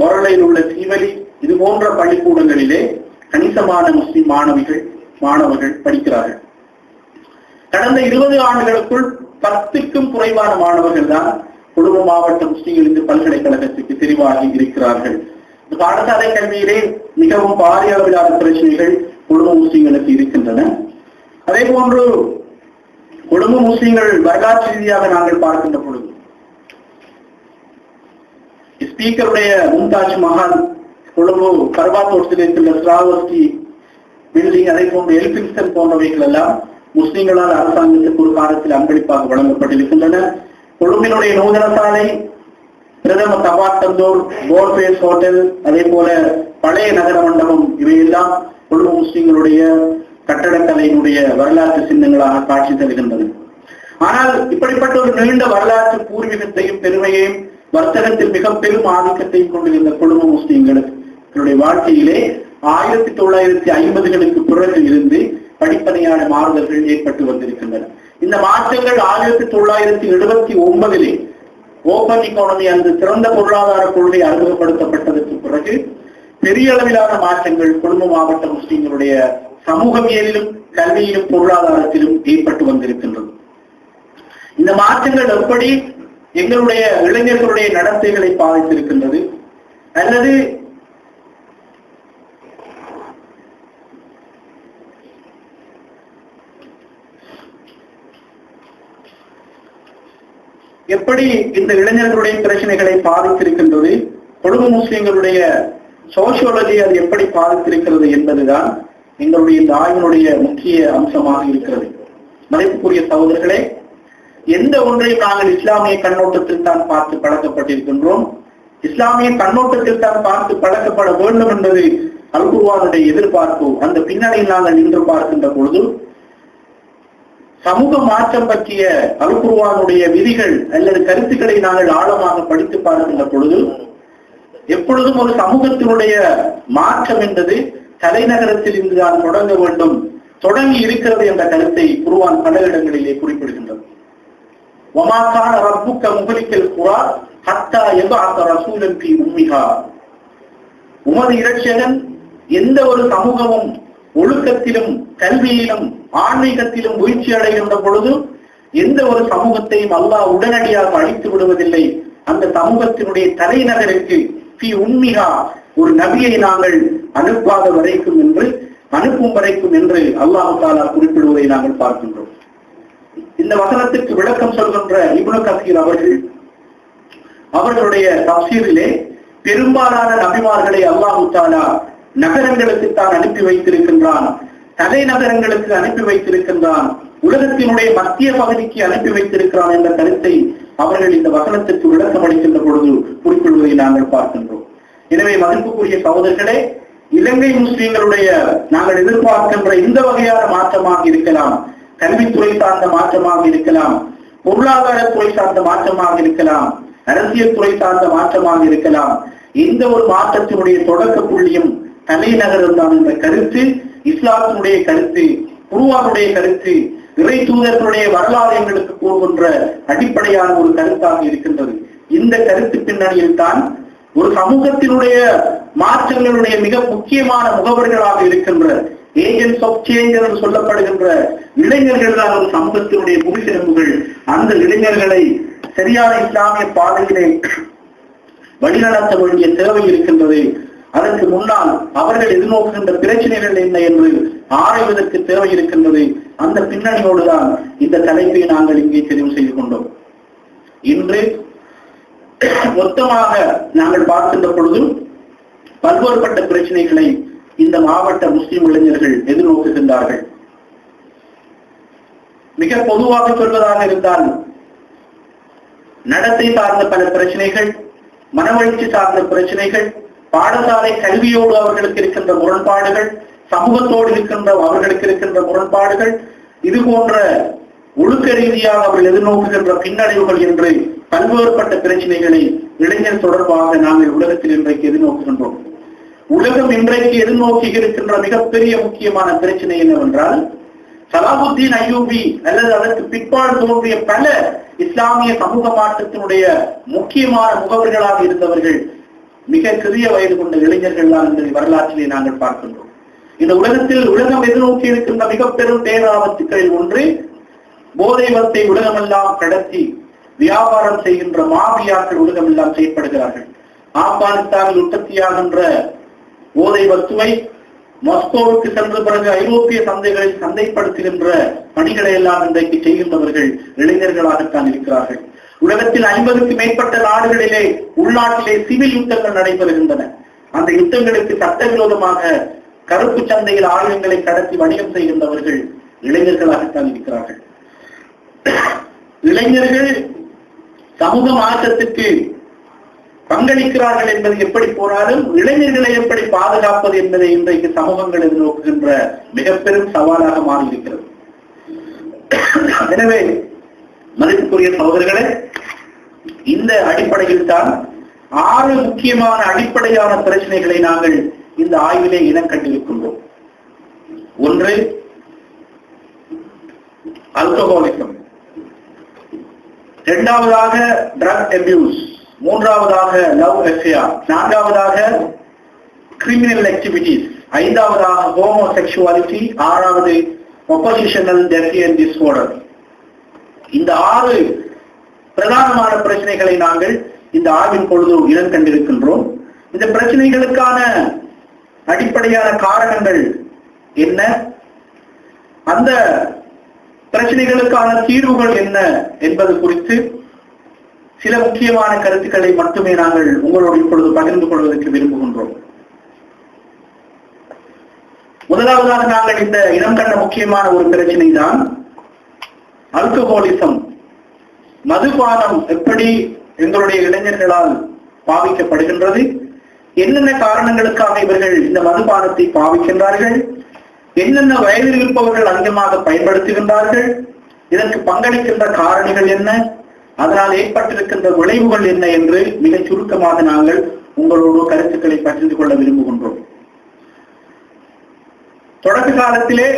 மொரலையில் உள்ள சீவலி இது போன்ற பள்ளிக்கூடங்களிலே கணிசமான முஸ்லிம் மாணவிகள் மாணவர்கள் படிக்கிறார்கள். கடந்த இருபது ஆண்டுகளுக்குள் பத்துக்கும் குறைவான மாணவர்கள் தான் குடும்ப மாவட்ட முஸ்லிம்கள் இந்த பல்கலைக்கழகத்துக்கு தெரிவாகி இருக்கிறார்கள். இந்த பாடசாலை கல்வியிலே மிகவும் பாரிய அளவிலான பிரச்சனைகள் குடும்ப முஸ்லிம்களுக்கு இருக்கின்றன. அதே போன்று குடும்ப முஸ்லிம்கள் வரலாற்று ரீதியாக நாங்கள் பார்க்கின்ற பொழுது ஸ்பீக்கருடைய மும்தாஜ் மகான் கொழும்பு கர்வாத்தோட்டத்தில் இருக்கின்ற ஸ்ராவஸ்டி பில்டிங் அதே போன்ற எல்பின்ஸ்டன் போன்றவைகள் எல்லாம் முஸ்லிம்களால் அரசாங்கத்துக்கு ஒரு காலத்தில் அன்பளிப்பாக வழங்கப்பட்டிருக்கின்றன. கொழும்பினுடைய நூதன சாலை பிரதம தபாத்தந்தூர் போர்பேஸ் ஹோட்டல் அதே போல பழைய நகர மண்டபம் இவையெல்லாம் கொழும்பு முஸ்லிம்களுடைய கட்டடக்கலையினுடைய வரலாற்று சின்னங்களாக காட்சி தருகின்றது. ஆனால் இப்படிப்பட்ட ஒரு நீண்ட வரலாற்று பூர்வீகத்தையும் பெருமையையும் வர்த்தகத்தில் மிக பெரும் ஆதிக்கத்தை கொண்டிருந்த குடும்ப முஸ்லிம்களுடைய வாழ்க்கையிலே ஆயிரத்தி தொள்ளாயிரத்தி ஐம்பதுகளுக்கு பிறகு இருந்து படிப்படியான மாறுதல்கள் ஏற்பட்டு வந்திருக்கின்றன. இந்த மாற்றங்கள் ஆயிரத்தி தொள்ளாயிரத்தி எழுபத்தி ஒன்பதிலே ஓபன் இக்கானமி அந்த சிறந்த பொருளாதார கொள்கை அறிமுகப்படுத்தப்பட்டதற்கு பிறகு பெரிய அளவிலான மாற்றங்கள் குடும்ப மாவட்ட முஸ்லீம்களுடைய சமூகவியலிலும் கல்வியிலும் பொருளாதாரத்திலும் ஏற்பட்டு வந்திருக்கின்றது. இந்த மாற்றங்கள் எப்படி எங்களுடைய இளைஞர்களுடைய நடத்தைகளை பாதித்திருக்கின்றது. அல்லது எப்படி இந்த இளைஞர்களுடைய பிரச்சனைகளை பாதித்திருக்கின்றது? கொழும்பு முஸ்லிம்களுடைய சோசியோலஜி அது எப்படி பாதித்திருக்கிறது என்பதுதான் எங்களுடைய இந்த ஆய்வினுடைய முக்கிய அம்சமாக இருக்கிறது. மதிப்புக்குரிய சகோதரர்களே எந்த ஒன்றையும் நாங்கள் இஸ்லாமிய கண்ணோட்டத்தில் தான் பார்த்து பழக்கப்பட்டிருக்கின்றோம். இஸ்லாமிய கண்ணோட்டத்தில் தான் பார்த்து பழக்கப்பட வேண்டும் என்பது அல்குருவானுடைய எதிர்பார்ப்பு. அந்த பின்னணியில் நாங்கள் நின்று பார்க்கின்ற பொழுது சமூக மாற்றம் பற்றிய அல்குருவானுடைய விதிகள் அல்லது கருத்துக்களை நாங்கள் ஆழமாக படித்து பார்க்கின்ற பொழுது எப்பொழுதும் ஒரு சமூகத்தினுடைய மாற்றம் என்பது தலைநகரத்தில் இருந்துதான் தொடங்க வேண்டும் தொடங்கி இருக்கிறது என்ற கருத்தை குருவான் பல இடங்களிலே குறிப்பிடுகின்றது. وما كان ربك مهلك القرى ஹத்தா يبعث رسولا பி உம்மிகா உமது இரட்சகன் எந்த ஒரு சமூகமும் ஒழுக்கத்திலும் கல்வியிலும் ஆன்மீகத்திலும் வீழ்ச்சி அடைகின்ற பொழுது எந்த ஒரு சமூகத்தையும் அல்லாஹ் உடனடியாக அழித்து விடுவதில்லை. அந்த சமூகத்தினுடைய தலைநகருக்கு பி உண்மிகா ஒரு நபியை நாங்கள் அனுப்பாத வரைக்கும் என்று அனுப்பும் வரைக்கும் என்று அல்லாஹு தாலா குறிப்பிடுவதை நாங்கள் பார்க்கின்றோம். இந்த வசனத்திற்கு விளக்கம் சொல்கின்ற இப்னு கசீர் அவர்கள் அவர்களுடைய தப்சீரிலே பெரும்பாலான நபிமார்களை அல்லாஹு தாலா நகரங்களுக்கு தான் அனுப்பி வைத்திருக்கின்றான். தலைநகரங்களுக்கு அனுப்பி வைத்திருக்கின்றான். உலகத்தினுடைய மத்திய பகுதிக்கு அனுப்பி வைத்திருக்கிறான் என்ற கருத்தை அவர்கள் இந்த வசனத்திற்கு விளக்கம் அளிக்கின்ற பொழுது குறிப்பிடுவதை நாங்கள் பார்க்கின்றோம். எனவே மதிப்புக்குரிய சகோதரர்களே இலங்கை முஸ்லிம்களுடைய நாங்கள் எதிர்பார்க்கின்ற இந்த வகையான மாற்றமாக இருக்கலாம். கல்வித்துறை சார்ந்த மாற்றமாக இருக்கலாம் பொருளாதாரத்துறை சார்ந்த மாற்றமாக இருக்கலாம் அரசியல் துறை சார்ந்த மாற்றமாக இருக்கலாம். எந்த ஒரு மாற்றத்தினுடைய தொடக்க புள்ளியும் தலைநகரம் தான் என்ற கருத்து இஸ்லாத்தினுடைய கருத்து குருவானுடைய கருத்து இறை தூதர்களுடைய வரலாறு எங்களுக்கு கூறுகின்ற அடிப்படையான ஒரு கருத்தாக இருக்கின்றது. இந்த கருத்து பின்னணியில் தான் ஒரு சமூகத்தினுடைய மாற்றங்களுடைய மிக முக்கியமான முகவர்களாக இருக்கின்ற ஏஜென்ட்ஸ் ஆஃப் சேஞ்ச் என்று சொல்லப்படுகின்ற இளைஞர்கள் தான் ஒரு சமூகத்தினுடைய முகிசிறம்புகள் அந்த இளைஞர்களை சரியான இஸ்லாமிய பாதையிலே வழிநடத்த வேண்டிய தேவை இருக்கின்றது. அதற்கு முன்னால் அவர்கள் எதிர்நோக்குகின்ற பிரச்சனைகள் என்ன என்று ஆராய்வதற்கு தேவை இருக்கின்றது. அந்த பின்னணியோடுதான் இந்த தலைப்பை நாங்கள் இங்கே தெரிவு செய்து கொண்டோம். இன்று மொத்தமாக நாங்கள் பார்க்கின்ற பொழுது பல்வேறுபட்ட பிரச்சனைகளை இந்த மாவட்ட முஸ்லிம் இளைஞர்கள் எதிர்நோக்குகின்றார்கள். மிக பொதுவாக சொல்வதாக இருந்தால் நடத்தை சார்ந்த பல பிரச்சனைகள் மனவழ்ச்சி சார்ந்த பிரச்சனைகள் பாடசாலை கல்வியோடு அவர்களுக்கு இருக்கின்ற முரண்பாடுகள் சமூகத்தோடு இருக்கின்ற அவர்களுக்கு இருக்கின்ற முரண்பாடுகள் இது போன்ற ஒழுக்க ரீதியாக அவர்கள் எதிர்நோக்குகின்ற பின்னடைவுகள் என்று பல்வேறுபட்ட பிரச்சனைகளை இளைஞர் தொடர்பாக நாங்கள் உலகத்தில் இன்றைக்கு எதிர்நோக்குகின்றோம். உலகம் இன்றைக்கு எதிர்நோக்கி இருக்கின்ற மிகப்பெரிய முக்கியமான பிரச்சனை என்னவென்றால் சலாபுத்தீன் ஐயூபி அல்லது அதற்கு பிற்பாடு தோன்றிய பல இஸ்லாமிய சமூக மாற்றத்தினுடைய முக்கியமான முகவர்களாக இருந்தவர்கள் மிக சிறிய வயது கொண்ட இளைஞர்கள் தான் என்பதை வரலாற்றிலே நாங்கள் பார்க்கின்றோம். இந்த உலகத்தில் உலகம் எதிர்நோக்கி இருக்கின்ற மிக பெரும் பேராபத்துக்களில் ஒன்று போதைவத்தை உலகமெல்லாம் கடத்தி வியாபாரம் செய்கின்ற மாபியாக்கள் உலகமெல்லாம் செயற்படுகிறார்கள். ஆப்கானிஸ்தானில் உற்பத்தியாகின்ற போதை வத்துவை மாஸ்கோவுக்கு சென்ற பிறகு ஐரோப்பிய சந்தைகளில் சந்தைப்படுத்துகின்ற பணிகளை எல்லாம் இன்றைக்கு செய்கின்றவர்கள் இளைஞர்களாகத்தான் இருக்கிறார்கள். உலகத்தில் ஐம்பதுக்கு மேற்பட்ட நாடுகளிலே உள்நாட்டிலே சிவில் யுத்தங்கள் நடைபெறுகின்றன. அந்த யுத்தங்களுக்கு சட்டவிரோதமாக கருப்பு சந்தையில் ஆயுதங்களை கடத்தி வணிகம் செய்கின்றவர்கள் இளைஞர்களாகத்தான் இருக்கிறார்கள். இளைஞர்கள் சமூக மாற்றத்துக்கு பங்களிக்கிறார்கள் என்பது எப்படி போனாலும் இளைஞர்களை எப்படி பாதுகாப்பது என்பதை இன்றைக்கு சமூகங்கள் எதிர்நோக்குகின்ற மிக பெரும் சவாலாக மாறியிருக்கிறது. எனவே மதிப்புக்குரிய சகோதரர்களே இந்த அடிப்படையில் தான் ஆறு முக்கியமான அடிப்படையான பிரச்சனைகளை நாங்கள் இந்த ஆய்விலே இனம் கண்டிருக்கின்றோம். ஒன்று அல்கஹாலிசம் இரண்டாவதாக ட்ரக் அபியூஸ் மூன்றாவதாக லவ் எஃப்ஐஆர் நான்காவதாக கிரிமினல் ஆக்டிவிட்டிஸ் ஐந்தாவதாக ஹோமோசெக்சுவாலிட்டி ஆறாவது ஒப்போசிஷனல் டெஃபியன் டிஸ்ஆர்டர் இந்த ஆறு பிரதானமான பிரச்சனைகளை நாங்கள் இந்த ஆய்வின் பொழுது இனம் கண்டிருக்கின்றோம். இந்த பிரச்சனைகளுக்கான அடிப்படையான காரணங்கள் என்ன? அந்த பிரச்சனைகளுக்கான தீர்வுகள் என்ன என்பது குறித்து சில முக்கியமான கருத்துக்களை மட்டுமே நாங்கள் உங்களோடு இப்பொழுது பகிர்ந்து கொள்வதற்கு விரும்புகின்றோம். முதலாவதாக நாங்கள் இந்த இனம் கண்ட முக்கியமான ஒரு பிரச்சனை தான் அல்கஹோலிசம். மதுபானம் எப்படி எங்களுடைய இளைஞர்களால் பாவிக்கப்படுகின்றது? என்னென்ன காரணங்களுக்காக இவர்கள் இந்த மதுபானத்தை பாவிக்கின்றார்கள்? என்னென்ன வயதில் இருப்பவர்கள் அதிகமாக பயன்படுத்துகின்றார்கள்? இதற்கு பங்களிக்கின்ற காரணிகள் என்ன? அதனால் ஏற்பட்டிருக்கின்ற விளைவுகள் என்ன என்று மிக சுருக்கமாக நாங்கள் உங்களோடு கருத்துக்களை பகிர்ந்து கொள்ள விரும்புகின்றோம். தொடக்க காலத்திலே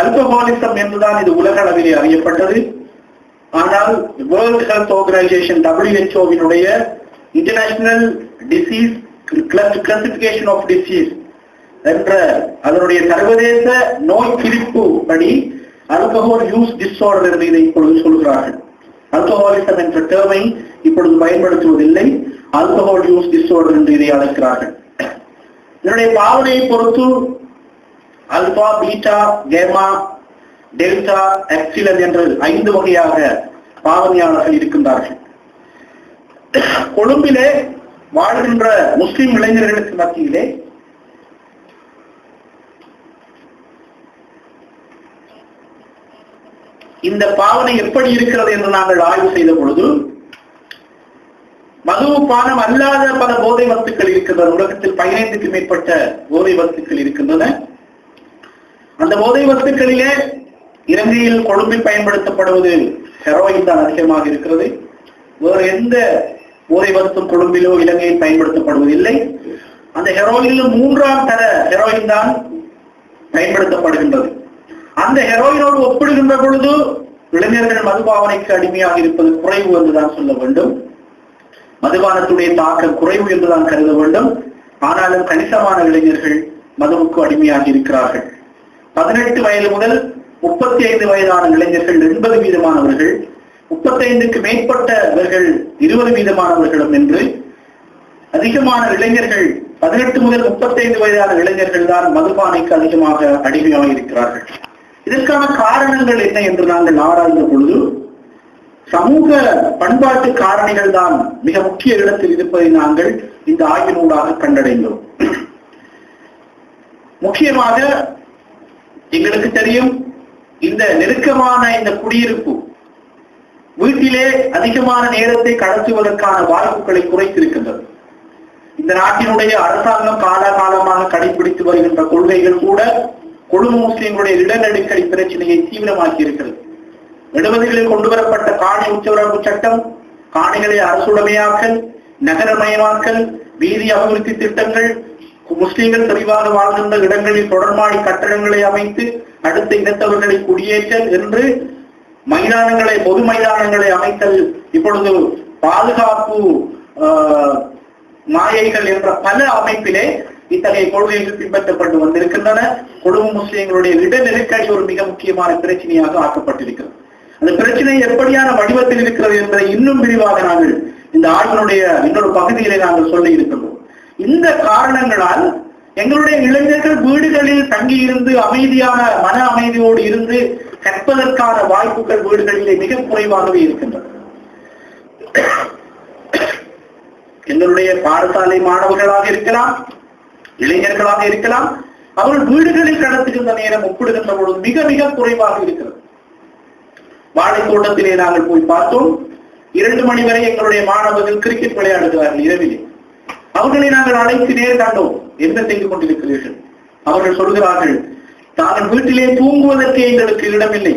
அல்கஹாலிசம் என்றுதான் இது உலக அளவிலே அறியப்பட்டது. ஆனால் world health organisation டபிள்யூஹெச்ஓவினுடைய international disease classification of disease என்ற அதனுடைய சர்வதேச நோய் பிரிப்பு படி அல்கஹால் யூஸ் டிஸ்ஆர்டர் என்று இதை இப்பொழுது சொல்கிறார்கள். அல்கஹாலிசம் என்ற டேர்மை இப்பொழுது பயன்படுத்துவதில்லை. அல்கஹால் யூஸ் டிஸ்ஆர்டர் என்று இதை அழைக்கிறார்கள். இதனுடைய பாவனையை பொறுத்து alpha beta gamma delta epsilon என்று ஐந்து வகையாக பாவனையாளர்கள் இருக்கின்றார்கள். கொழும்பிலே வாழ்கின்ற முஸ்லிம் இளைஞர்களுக்கு மத்தியிலே இந்த பாவனை எப்படி இருக்கிறது என்று நாங்கள் ஆய்வு செய்த பொழுது மதுபானம் அல்லாத பல போதை வத்துக்கள் இருக்கின்றன. உலகத்தில் பதினைந்துக்கு மேற்பட்ட போதை வத்துக்கள் இருக்கின்றன. அந்த போதை வத்துக்களிலே இலங்கையில் கொழும்பில் பயன்படுத்தப்படுவது ஹெரோயின் தான் அதிகமாக இருக்கிறது. வேறு எந்த போதை வஸ்து கொழும்பிலோ இலங்கையில் பயன்படுத்தப்படுவதில்லை. அந்த ஹெரோயினில் மூன்றாம் தர ஹெரோயின் தான் பயன்படுத்தப்படுகின்றது. அந்த ஹெரோயினோடு ஒப்பிடுகின்ற பொழுது இளைஞர்கள் மதுபாவனைக்கு அடிமையாக இருப்பது குறைவு என்றுதான் சொல்ல வேண்டும். மதுபானத்துடைய தாக்கம் குறைவு என்றுதான் கருத வேண்டும். ஆனாலும் கணிசமான இளைஞர்கள் மதுவுக்கு அடிமையாக இருக்கிறார்கள். பதினெட்டு வயது முதல் முப்பத்தி ஐந்து வயதான இளைஞர்கள் எண்பது வீதமானவர்கள் முப்பத்தைந்துக்கு மேற்பட்டவர்கள் இருபது வீதமானவர்களும் என்று அதிகமான இளைஞர்கள் பதினெட்டு முதல் முப்பத்தைந்து வயதான இளைஞர்கள் தான் மதுபானைக்கு அதிகமாக அடிமையாக இருக்கிறார்கள். இதற்கான காரணங்கள் என்ன என்று நாங்கள் ஆராய்ந்த பொழுது சமூக பண்பாட்டு காரணிகள் தான் மிக முக்கிய இடத்தில் இருப்பதை நாங்கள் இந்த ஆய்வினூடாக கண்டடைந்தோம். முக்கியமாக எங்களுக்கு தெரியும் இந்த நெருக்கமான இந்த குடியிருப்பு வீட்டிலே அதிகமான நேரத்தை கடத்துவதற்கான வாய்ப்புகளை குறைத்திருக்கின்றது. இந்த நாட்டினுடைய அரசாங்கம் காலாகாலமாக கடைபிடித்து வருகின்ற கொள்கைகள் கூட கொழும்பு முஸ்லிம்களுடைய இடநெடுக்கடி பிரச்சனையை தீவிரமாக்கி இருக்கிறது எழுபதுகளில் கொண்டு வரப்பட்ட காணி உச்சவரம்பு சட்டம் காணிகளை அரசுடைமையாக்கல் நகரமயமாக்கல் வீதி அபிவிருத்தி திட்டங்கள் முஸ்லிம்கள் தெளிவாக வாழ்கின்ற இடங்களில் தொடர்மாடி கட்டடங்களை அமைத்து அடுத்த இனத்தவர்களை குடியேற்றல் என்று மைதானங்களை பொது மைதானங்களை அமைத்தல் இப்பொழுது பாதுகாப்பு ஆஹ், மாயைகள் என்ற பல அமைப்பிலே இத்தகைய கொள்கைகள் பின்பற்றப்பட்டு வந்திருக்கின்றன. குடும்ப முஸ்லீம்களுடைய இட நெருக்கடி ஒரு மிக முக்கியமான பிரச்சனையாக ஆக்கப்பட்டிருக்கிறது. அந்த பிரச்சனை எப்படியான வடிவத்தில் இருக்கிறது என்பதை இன்னும் விரிவாக நாங்கள் இந்த ஆய்வினுடைய இன்னொரு பகுதியிலே நாங்கள் சொல்லி இருக்கின்றோம். இந்த காரணங்களால் எங்களுடைய இளைஞர்கள் வீடுகளில் தங்கியிருந்து அமைதியான மன அமைதியோடு இருந்து கற்பதற்கான வாய்ப்புகள் வீடுகளிலே மிக குறைவாகவே இருக்கின்றன. எங்களுடைய பாடசாலை மாணவர்களாக இருக்கலாம் இளைஞர்களாக இருக்கலாம் அவர்கள் வீடுகளில் கடத்துகின்ற நேரம் ஒப்பிடுகின்ற பொழுது மிக மிக குறைவாக இருக்கிறது. வாழை தோட்டத்திலே நாங்கள் போய் பார்த்தோம். இரண்டு மணி வரை எங்களுடைய மாணவர்கள் கிரிக்கெட் விளையாடுகிறார்கள் இரவிலே. அவர்களை நாங்கள் அழைத்து நேர் கண்டோம். என்ன செய்து கொண்டிருக்கிறீர்கள்? அவர்கள் சொல்கிறார்கள் நாங்கள் வீட்டிலே தூங்குவதற்கு எங்களுக்கு இடமில்லை.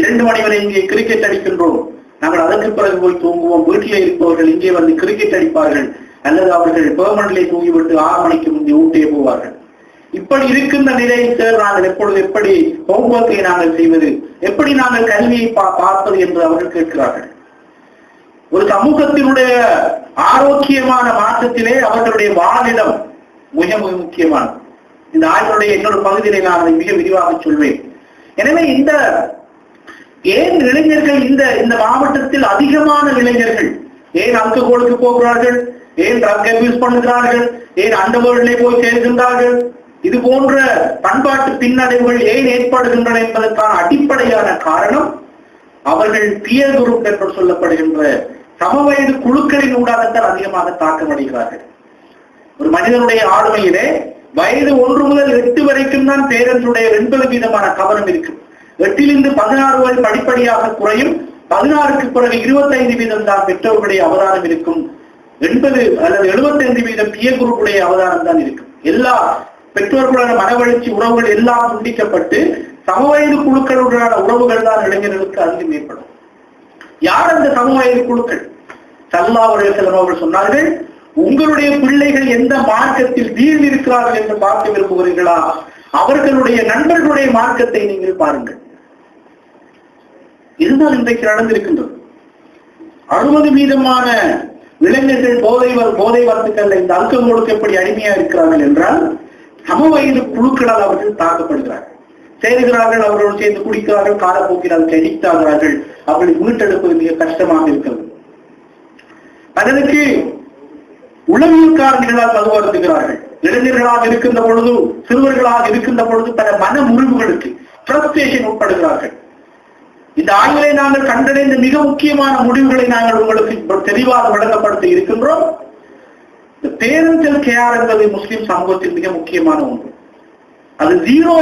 இரண்டு மணி வரை இங்கே கிரிக்கெட் அடிக்கின்றோம். நாங்கள் அதற்கு பிறகு போய் தூங்குவோம். வீட்டிலே இருப்பவர்கள் இங்கே வந்து கிரிக்கெட் அடிப்பார்கள். அல்லது அவர்கள் பெர்மனன்ட்லே தூங்கிவிட்டு ஆறு மணிக்கு முந்தைய ஊட்டே போவார்கள். இப்படி இருக்கின்ற நிலையை சார் நாங்கள் எப்பொழுது எப்படி ஹோம்ஒர்க்கை நாங்கள் செய்வது எப்படி நாங்கள் கல்வியை பா- பார்ப்பது என்று அவர்கள் கேட்கிறார்கள். ஒரு சமூகத்தினுடைய ஆரோக்கியமான மாற்றத்திலே அவர்களுடைய வானிடம் மிக மிக முக்கியமானது. இந்த ஆய்வுடைய இன்னொரு பகுதியிலே நான் அதை மிக விரிவாக சொல்வேன். எனவே இந்த ஏன் இளைஞர்கள் இந்த இந்த மாவட்டத்தில் அதிகமான இளைஞர்கள் ஏன் அல்கஹோலுக்கு போகிறார்கள்? ஏன் ட்ரக் அபியூஸ் பண்ணுகிறார்கள்? ஏன் அண்டர்வேர்ல்டிலே போய் சேர்கின்றார்கள் இது போன்ற பண்பாட்டு பின்னடைவுகள் ஏன் ஏற்படுகின்றன என்பதற்கான அடிப்படையான காரணம் அவர்கள் பியர் குரூப் என்று சொல்லப்படுகின்ற சமவயது குழுக்களின் ஊடாகத்தான் அதிகமாக தாக்கமடைகிறார்கள். ஒரு மனிதனுடைய ஆளுமையிலே வயது ஒன்று முதல் எட்டு வரைக்கும் தான் பேரன்ஸுடைய எண்பது வீதமான கவனம் இருக்கும். எட்டிலிருந்து பதினாறு வரை படிப்படியாக குறையும் பதினாறுக்கு பிறகு இருபத்தைந்து வீதம் தான் பெற்றோர்களுடைய அவதானம் இருக்கும். எண்பது அல்லது எழுபத்தைந்து வீதம் பியர் குரூப்புடைய அவதானம் தான் இருக்கும் எல்லா பெற்றோர்களான மனவளர்ச்சி உறவுகள் எல்லாம் துண்டிக்கப்பட்டு சமவயது குழுக்களுடனான உறவுகள் தான் இளைஞர்களுக்கு அதிகம் ஏற்படும். யார் அந்த சமவயது குழுக்கள்? சல்லா செல்லம் அவர்கள் சொன்னார்கள் உங்களுடைய பிள்ளைகள் எந்த மார்க்கத்தில் வீழ் இருக்கிறார்கள் என்று பார்க்க விரும்புகிறீர்களா? அவர்களுடைய நண்பர்களுடைய மார்க்கத்தை நீங்கள் பாருங்கள். இதுதான் இன்றைக்கு நடந்திருக்கின்றது. அறுபது வீதமான இளைஞர்கள் போதை போதை வரத்துக்கல்ல இந்த அல்கஹோலுக்கு எப்படி அடிமையா இருக்கிறார்கள் என்றால் சமவயது குழுக்களால் அவர்கள் தாக்கப்படுகிறார்கள். சேருகிறார்கள் அவர்களோடு சேர்ந்து குடிக்கிறார்கள் காலப்போக்கில் அதுக்கு அடிக்ட் அவர்களை மீட்டெடுப்பது மிக கஷ்டமாக இருக்கிறது. அதற்கு உளவியல்காரர்களால் காரணிகளால் இளைஞர்களாக இருக்கின்ற பொழுது சிறுவர்களாக இருக்கின்ற பொழுது பல மன முறிவுகளுக்கு ஃப்ரஸ்ட்ரேஷன் உட்படுகிறார்கள். இந்த ஆய்விலை நாங்கள் கண்டடைந்த மிக முக்கியமான முடிவுகளை நாங்கள் உங்களுக்கு தெளிவாக விளங்கப்படுத்தி இருக்கின்றோம். பேருந்தல் கேஆர் என்பது முஸ்லிம் சமூகத்தில் மிக முக்கியமான ஒன்று. அது ஜீரோ